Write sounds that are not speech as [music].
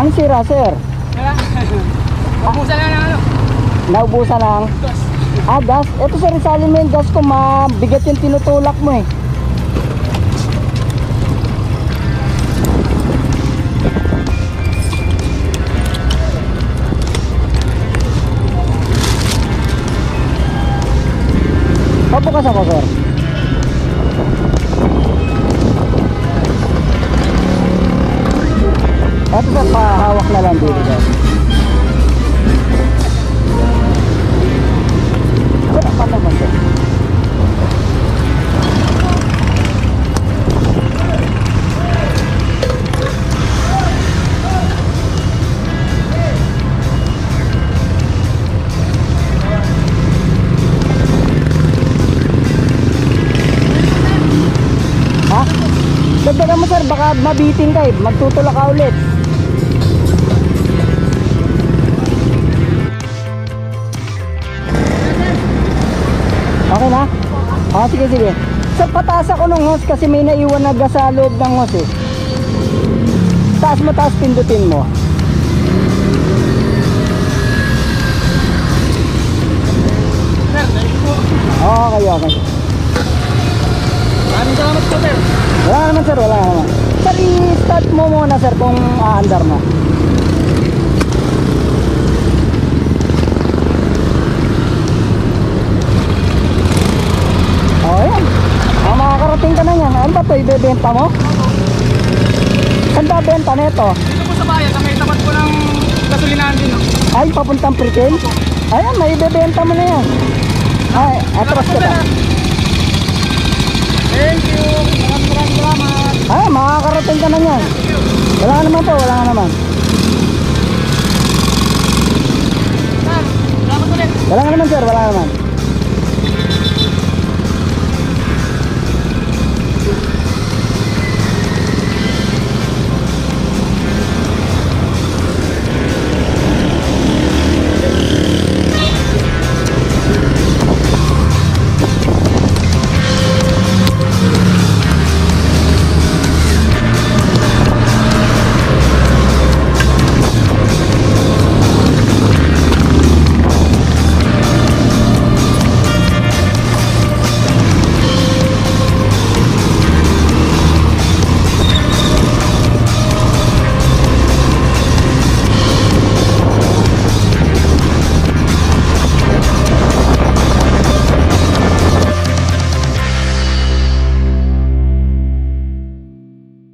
Ang sira, sir? [laughs] Wala. Mabusa na ng ano. Naubusan lang. Gas. Ah, gas. Ito sir, isalin mo yung gas ko. Mabigat yung tinutulak mo eh. Pabukas ako, sir. Na lang dito. Sir, apa naman? Ha? Dagdagan mo sir, baka mabiting ka eh. Magtutulak ka ulit. Okay na? Ah, sige, sige. Sir, pataas ako ng hose kasi may naiwan na gas sa loob ng hose eh. Taas mo, taas pindutin mo. Okay, okay. Maraming salamat po, sir. Wala naman sir, wala naman. Sir, i-start mo muna sir kung aandar na. Oh, yan. Oh, makakarating ka na yan. Ano ba ito? Ibebenta mo? Saan ba benta na ito? Dito po sa bayan, may tapat po ng gasolinahan din. No? Ay, papuntang Pritin? Ayan, may ibebenta mo na yan. Ay, atras ka na. Thank you. Maraming maraming salamat. Ay, makakarating ka na yan. Wala naman po, wala naman. Sir, salamat ulit. Wala naman sir, wala naman.